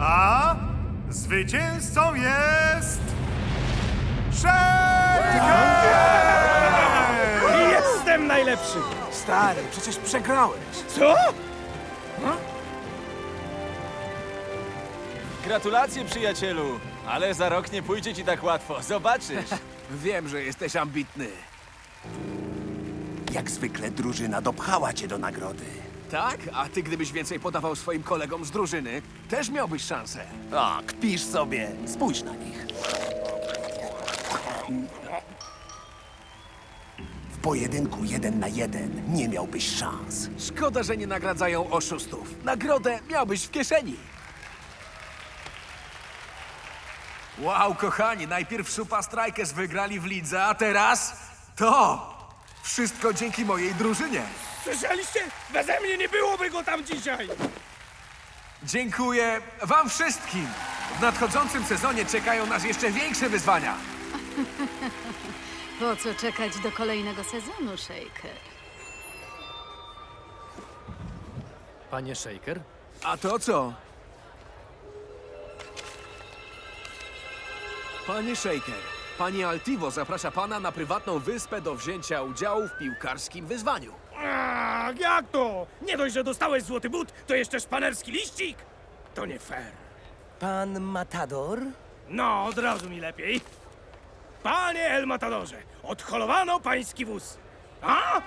A zwycięzcą jest... Shaker! Jestem najlepszy! Stary, przecież przegrałeś. Co? Gratulacje, przyjacielu! Ale za rok nie pójdzie ci tak łatwo, zobaczysz. Wiem, że jesteś ambitny. Jak zwykle drużyna dopchała cię do nagrody. Tak? A ty gdybyś więcej podawał swoim kolegom z drużyny, też miałbyś szansę. A, kpisz sobie. Spójrz na nich. W pojedynku jeden na jeden nie miałbyś szans. Szkoda, że nie nagradzają oszustów. Nagrodę miałbyś w kieszeni. Wow, kochani, najpierw Supa Strikers wygrali w lidze, a teraz to! Wszystko dzięki mojej drużynie. Słyszeliście? Beze mnie nie byłoby go tam dzisiaj! Dziękuję wam wszystkim. W nadchodzącym sezonie czekają nas jeszcze większe wyzwania. Po co czekać do kolejnego sezonu, Shaker? Panie Shaker? A to co? Panie Shaker, pani Altivo zaprasza pana na prywatną wyspę do wzięcia udziału w piłkarskim wyzwaniu. Jak to? Nie dość, że dostałeś złoty but, to jeszcze szpanerski liścik? To nie fair. Pan Matador? No, od razu mi lepiej. Panie El Matadorze, odholowano pański wóz. A?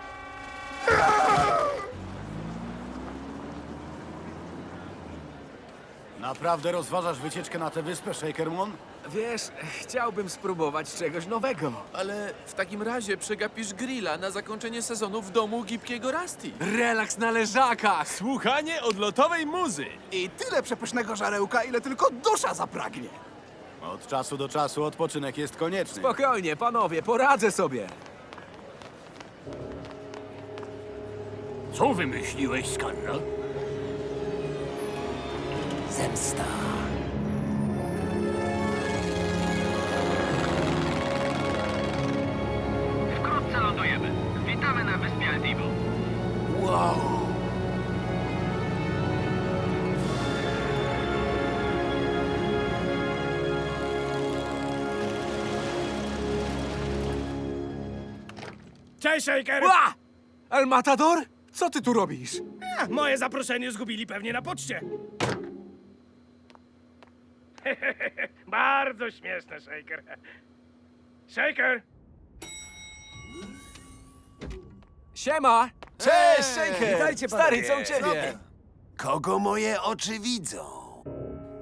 Naprawdę rozważasz wycieczkę na tę wyspę, Shakermon? Wiesz, chciałbym spróbować czegoś nowego. Ale w takim razie przegapisz grilla na zakończenie sezonu w domu gibkiego Rusty. Relaks na leżakach! Słuchanie odlotowej muzy. I tyle przepysznego żarełka, ile tylko dusza zapragnie. Od czasu do czasu odpoczynek jest konieczny. Spokojnie, panowie, poradzę sobie. Co wymyśliłeś, Skarra? Zemsta. Cześć, Shaker! Ła! El Matador? Co ty tu robisz? A, Moje zaproszenie zgubili pewnie na poczcie. Bardzo śmieszne, Shaker. Shaker! Siema! Cześć, Shaker! witajcie, Stary, co u ciebie? Kogo moje oczy widzą?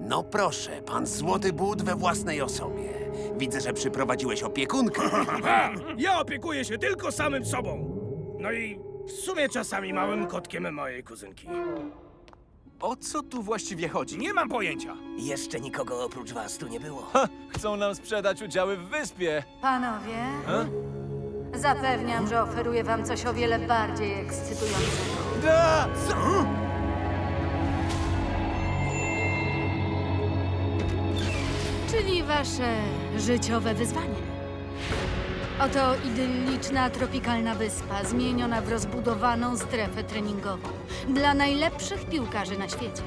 No proszę, pan Złoty But we własnej osobie. Widzę, że przyprowadziłeś opiekunkę. Ja opiekuję się tylko samym sobą. No i w sumie czasami małym kotkiem mojej kuzynki. O co tu właściwie chodzi? Nie mam pojęcia. Jeszcze nikogo oprócz was tu nie było. Chcą nam sprzedać udziały w wyspie. Panowie, zapewniam, że oferuję wam coś o wiele bardziej ekscytującego. Da! Czyli wasze życiowe wyzwanie. Oto idylliczna, tropikalna wyspa, zmieniona w rozbudowaną strefę treningową dla najlepszych piłkarzy na świecie.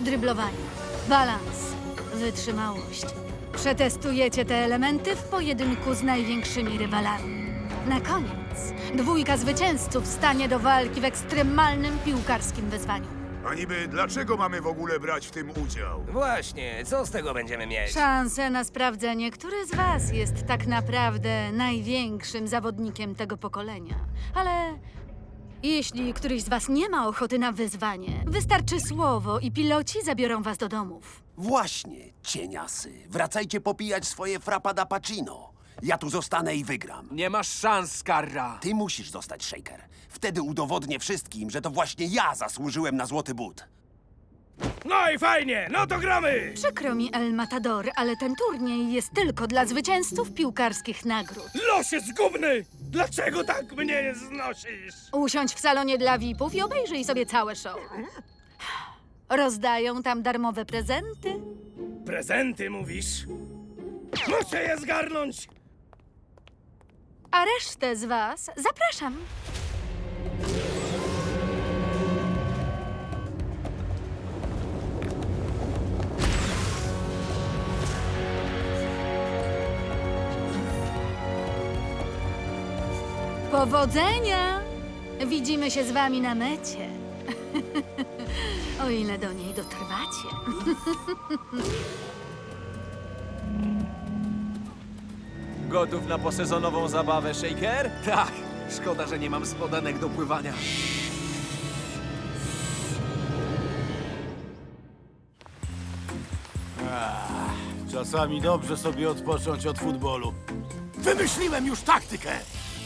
Dryblowanie, balans, wytrzymałość. Przetestujecie te elementy w pojedynku z największymi rywalami. Na koniec dwójka zwycięzców stanie do walki w ekstremalnym piłkarskim wyzwaniu. A niby dlaczego mamy w ogóle brać w tym udział? Właśnie, co z tego będziemy mieć? Szansę na sprawdzenie, który z was jest tak naprawdę największym zawodnikiem tego pokolenia. Ale jeśli któryś z was nie ma ochoty na wyzwanie, wystarczy słowo i piloci zabiorą was do domów. Właśnie, cieniasy. Wracajcie popijać swoje frappa da pacino. Ja tu zostanę i wygram. Nie masz szans, Skarra. Ty musisz zostać Shaker. Wtedy udowodnię wszystkim, że to właśnie ja zasłużyłem na złoty but. No i fajnie, no to gramy! Przykro mi, El Matador, ale ten turniej jest tylko dla zwycięzców piłkarskich nagród. Losie zgubny! Dlaczego tak mnie znosisz? Usiądź w salonie dla VIP-ów i obejrzyj sobie całe show. Rozdają tam darmowe prezenty. Prezenty mówisz? Muszę je zgarnąć! A resztę z was zapraszam. Powodzenia! Widzimy się z wami na mecie. o ile do niej dotrwacie. Gotów na posezonową zabawę, Shaker? Tak, szkoda, że nie mam spodanek do pływania. Czasami dobrze sobie odpocząć od futbolu. Wymyśliłem już taktykę!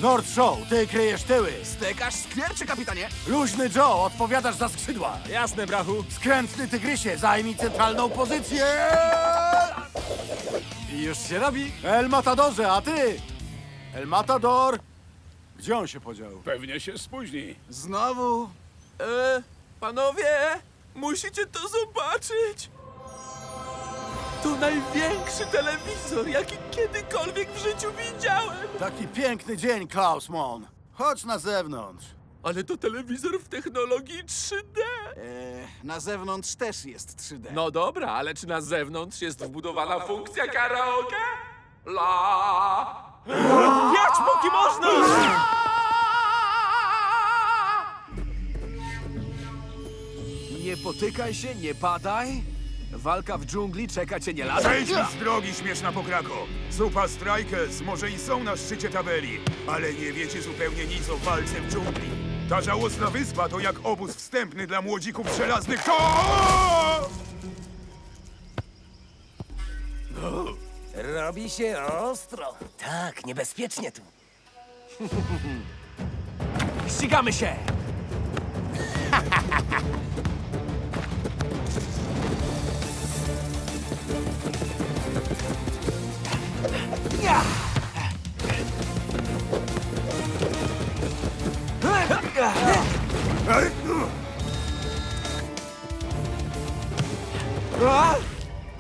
Nord Show, ty kryjesz tyły. Stekasz skwierczy, kapitanie? Luźny Joe, odpowiadasz za skrzydła. Jasne, brachu. Skrętny Tygrysie, zajmij centralną pozycję! I już się robi. El Matadorze, a ty? El Matador? Gdzie on się podział? Pewnie się spóźni. Znowu? E, panowie, musicie to zobaczyć. To największy telewizor, jaki kiedykolwiek w życiu widziałem. Taki piękny dzień, Klaus Mon. Chodź na zewnątrz. Ale to telewizor w technologii 3D. Na zewnątrz też jest 3D. No dobra, ale czy na zewnątrz jest wbudowana funkcja karaoke? La. Wiać póki można! Nie potykaj się, nie padaj. Walka w dżungli czeka cię nie lada. Zejdź mi z drogi, śmieszna pokrako. Supa Strikers może i są na szczycie tabeli, ale nie wiecie zupełnie nic o walce w dżungli. Ta żałosna wyspa to jak obóz wstępny dla młodzików żelaznych. To! Robi się ostro. Tak, niebezpiecznie tu. Ścigamy się!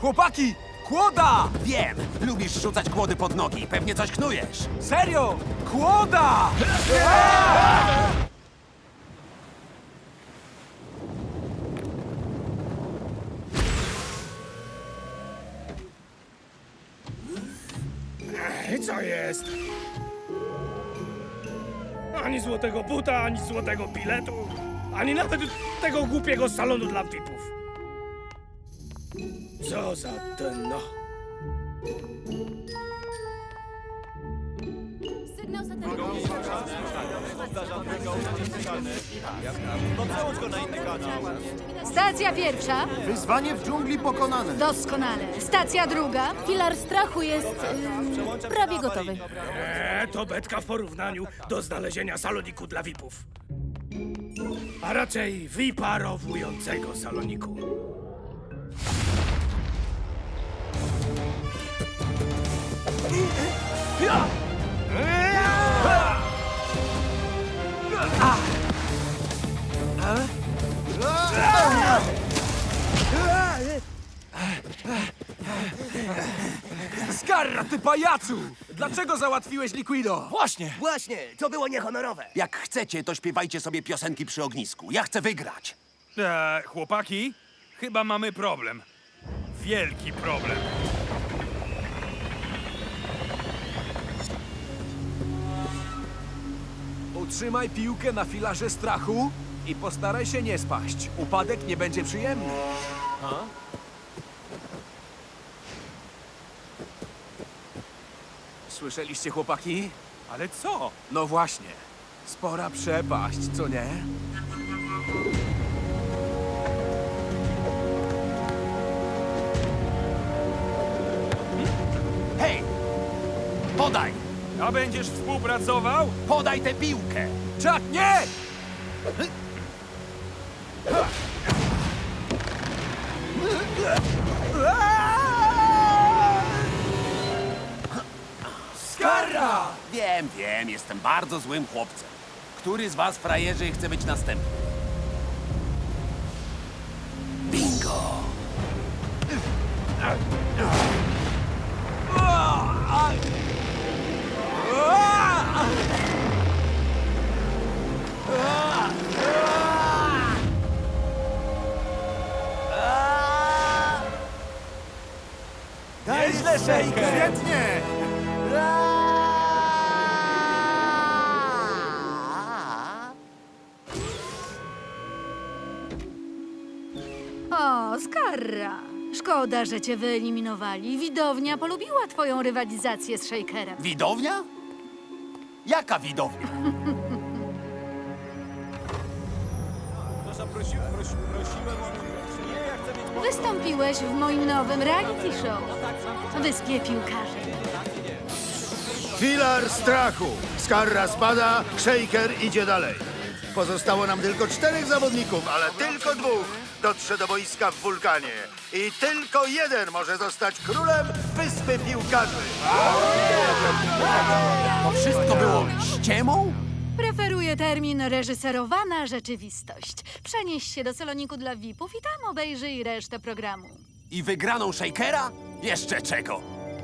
Chłopaki! Kłoda! Wiem, lubisz rzucać kłody pod nogi. Pewnie coś knujesz. Serio! Kłoda! Co jest? Ani złotego buta, ani złotego biletu, ani nawet tego głupiego salonu dla VIP-ów. Co za dno. Stacja pierwsza. Wyzwanie w dżungli pokonane. Doskonale. Stacja druga. Filar strachu jest ym, prawie gotowy. Eee, to betka w porównaniu do znalezienia saloniku dla VIP-ów. A raczej wyparowującego saloniku. Skarra, ty pajacu! Dlaczego załatwiłeś Liquido? Właśnie. Właśnie, to było niehonorowe. Jak chcecie, to śpiewajcie sobie piosenki przy ognisku. Ja chcę wygrać. E, chłopaki, chyba mamy problem. Wielki problem. Utrzymaj piłkę na filarze strachu i postaraj się nie spaść. Upadek nie będzie przyjemny. Słyszeliście, chłopaki? Ale co? No właśnie. Spora przepaść, co nie? Hej! Podaj! A będziesz współpracował? Podaj tę piłkę! Czak, nie! Skarra! Wiem, wiem, jestem bardzo złym chłopcem. Który z was, frajerzy, chce być następny? Tyle, Shaker! Świetnie! O, Skarra! Szkoda, że cię wyeliminowali. Widownia polubiła twoją rywalizację z Shakerem. Widownia? Jaka widownia? No zaprosiłem, prosi, prosiłem o Wystąpiłeś w moim nowym reality show. Wyspie piłkarzy. Filar strachu. Skarra spada, Shaker idzie dalej. Pozostało nam tylko czterech zawodników, ale tylko dwóch dotrze do boiska w wulkanie. I tylko jeden może zostać królem Wyspy Piłkarzy. To wszystko było ściemą? Preferuję termin reżyserowana rzeczywistość. Przenieś się do saloniku dla VIP-ów i tam obejrzyj resztę programu. I wygraną Shakera? Jeszcze czego?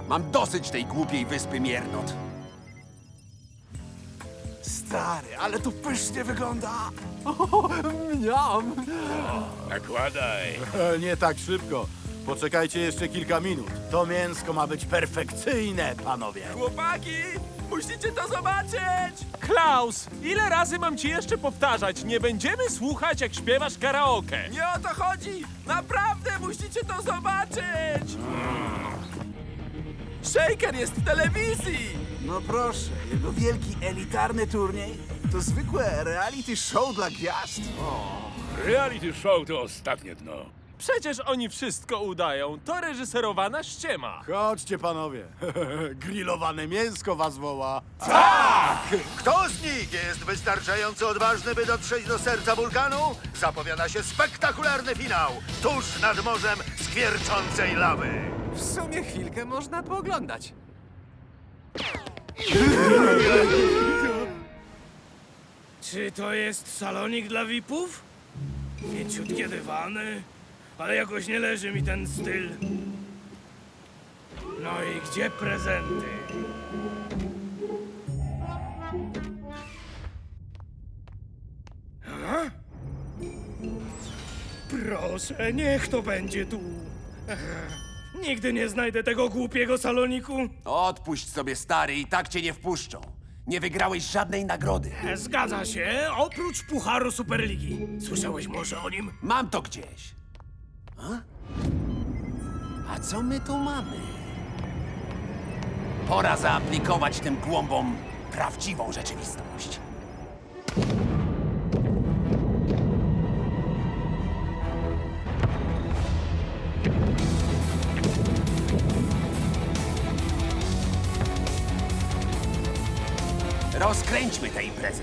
Mam dosyć tej głupiej wyspy Miernot. Stary, ale to pysznie wygląda. Mniam! Nakładaj. E, Nie tak szybko. Poczekajcie jeszcze kilka minut. To mięsko ma być perfekcyjne, panowie. Chłopaki, musicie to zobaczyć! Klaus, ile razy mam ci jeszcze powtarzać? Nie będziemy słuchać, jak śpiewasz karaoke. Nie o to chodzi! Naprawdę musicie to zobaczyć! Shaker jest w telewizji! No proszę, jego wielki elitarny turniej to zwykłe reality show dla gwiazd. Reality show to ostatnie dno. Przecież oni wszystko udają. To reżyserowana ściema. Chodźcie, panowie. Grillowane mięsko was woła. Tak! Kto z nich jest wystarczająco odważny, by dotrzeć do serca wulkanu? Zapowiada się spektakularny finał tuż nad morzem skwierczącej lawy. W sumie chwilkę można pooglądać. Czy to jest salonik dla VIP-ów? Mięciutkie dywany, ale jakoś nie leży mi ten styl. No i gdzie prezenty? A? Proszę, niech to będzie tu. Ech, Nigdy nie znajdę tego głupiego saloniku. Odpuść sobie, stary, i tak cię nie wpuszczą. Nie wygrałeś żadnej nagrody. Zgadza się, oprócz Pucharu Superligi. Słyszałeś może o nim? Mam to gdzieś. A? Co my tu mamy? Pora zaaplikować tym głąbom prawdziwą rzeczywistość. Rozkręćmy tę imprezę.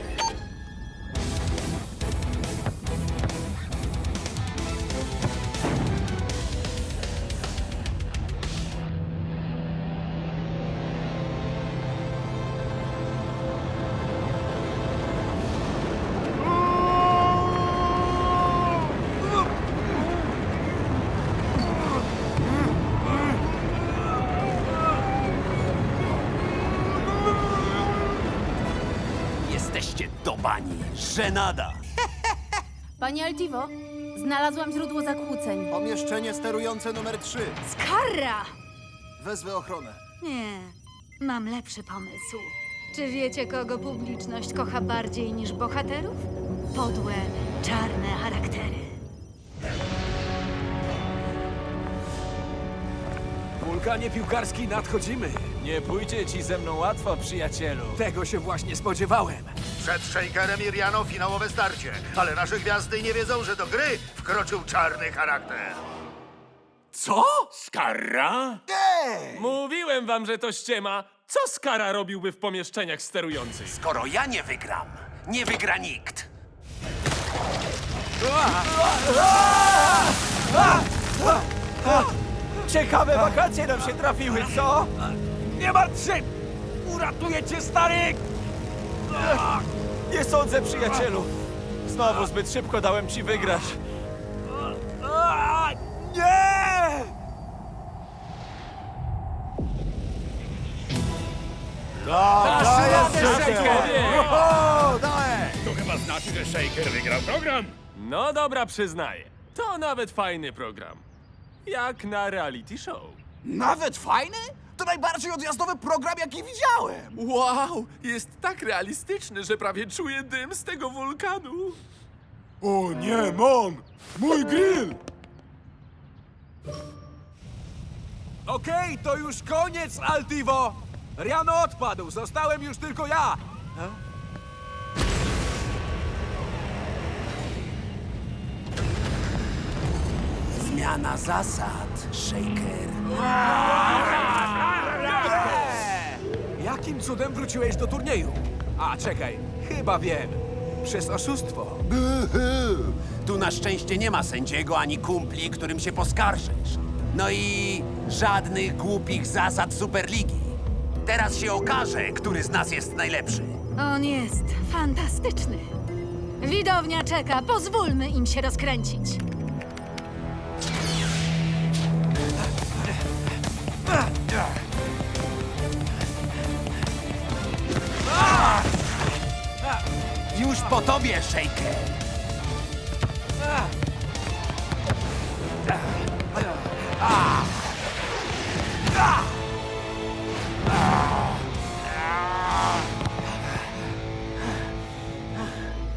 Jesteście do bani. Żenada. Panie Altivo, znalazłam źródło zakłóceń. Pomieszczenie sterujące numer 3. Skarra! Wezwę ochronę. Nie, mam lepszy pomysł. Czy wiecie, kogo publiczność kocha bardziej niż bohaterów? Podłe, czarne charaktery. Wulkanie piłkarski nadchodzimy. Nie pójdzie ci ze mną łatwo, przyjacielu. Tego się właśnie spodziewałem. Przed Shakerem i Riano finałowe starcie, ale nasze gwiazdy nie wiedzą, że do gry wkroczył czarny charakter. Co? Skarra? Mówiłem wam, że to ściema. Co Skara robiłby w pomieszczeniach sterujących? Skoro ja nie wygram, nie wygra nikt. Ciekawe wakacje nam się trafiły, co? Nie martw się! Uratuję cię, stary! Nie sądzę, przyjacielu. Znowu zbyt szybko dałem ci wygrać. Nie! To jest Shaker! To chyba znaczy, że Shaker wygrał program. No dobra, przyznaję. To nawet fajny program. Jak na reality show. Nawet fajny? To najbardziej odjazdowy program, jaki widziałem. Wow, jest tak realistyczny, że prawie czuję dym z tego wulkanu. O nie, Mon! Mój grill! Okej, to już koniec, Altivo! Riano odpadł, zostałem już tylko ja! Zmiana zasad, Shaker. Jakim cudem wróciłeś do turnieju? A, czekaj, chyba wiem. Przez oszustwo. Uhu. Tu na szczęście nie ma sędziego ani kumpli, którym się poskarżysz. No i żadnych głupich zasad Superligi. Teraz się okaże, który z nas jest najlepszy. On jest fantastyczny. Widownia czeka, pozwólmy im się rozkręcić. Już po tobie, Shaker.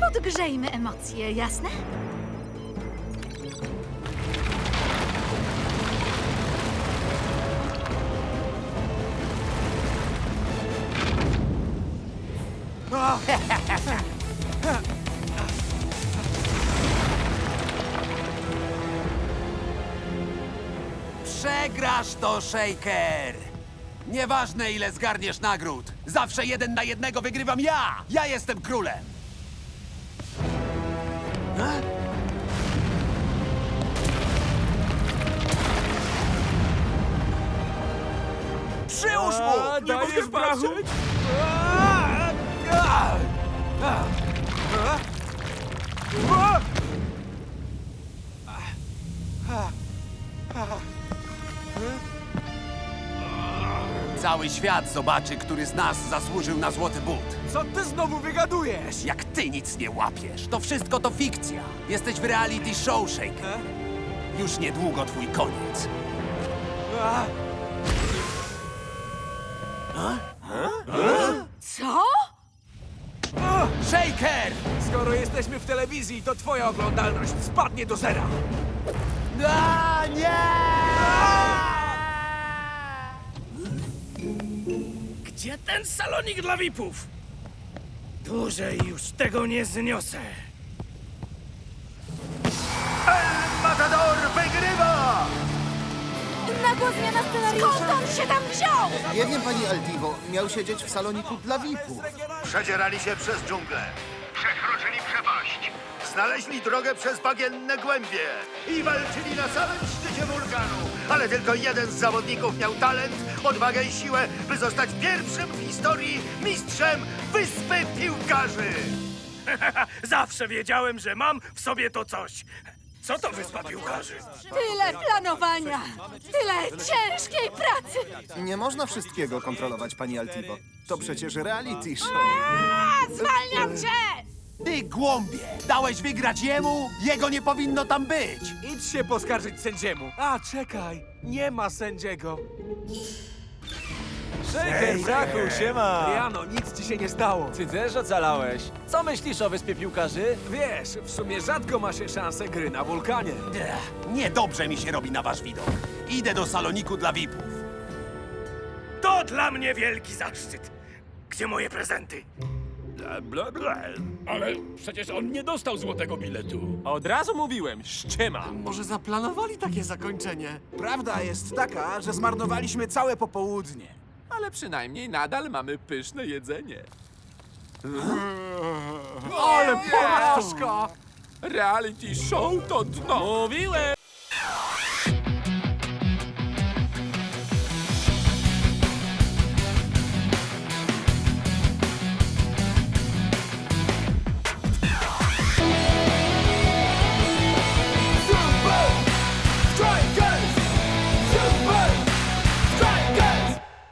Podgrzejmy emocje, jasne? Przegrasz to, Shaker! Nieważne, ile zgarniesz nagród. Zawsze jeden na jednego wygrywam ja! Ja jestem królem! A? Przyłóż mu! Nie mogę patrzeć! Cały świat zobaczy, który z nas zasłużył na złoty but. Co ty znowu wygadujesz? Jak ty nic nie łapiesz, to wszystko to fikcja. Jesteś w reality show, Shaker. Już niedługo twój koniec. Co? Shaker! Skoro jesteśmy w telewizji, to twoja oglądalność spadnie do zera. A, nie! Gdzie ten salonik dla VIP-ów? Dłużej już tego nie zniosę. El Matador wygrywa! Nagła zmiana scenariusza. Skąd on się tam wziął? Nie wiem, pani Altivo, miał siedzieć w saloniku dla VIP-ów. Przedzierali się przez dżunglę. Znaleźli drogę przez bagienne głębie i walczyli na samym szczycie wulkanu. Ale tylko jeden z zawodników miał talent, odwagę i siłę, by zostać pierwszym w historii mistrzem Wyspy Piłkarzy. Zawsze wiedziałem, że mam w sobie to coś. Co to wyspa piłkarzy? Tyle planowania, tyle ciężkiej pracy. Nie można wszystkiego kontrolować, pani Altivo. To przecież reality show. A, zwalniam cię! Ty głąbie! Dałeś wygrać jemu? Jego nie powinno tam być! Idź się poskarżyć sędziemu. A, czekaj, nie ma sędziego. Shaker, brachu, siema! Riano, nic ci się nie stało. Ty też ocalałeś. Co myślisz o wyspie piłkarzy? Wiesz, w sumie rzadko ma się szansę gry na wulkanie. Ech, Niedobrze mi się robi na wasz widok. Idę do saloniku dla VIP-ów. To dla mnie wielki zaszczyt. Gdzie moje prezenty? Ale przecież on nie dostał złotego biletu. Od razu mówiłem, ściema. Może zaplanowali takie zakończenie? Prawda jest taka, że zmarnowaliśmy całe popołudnie. Ale przynajmniej nadal mamy pyszne jedzenie. Ale porażka! Reality show to dno. Mówiłem!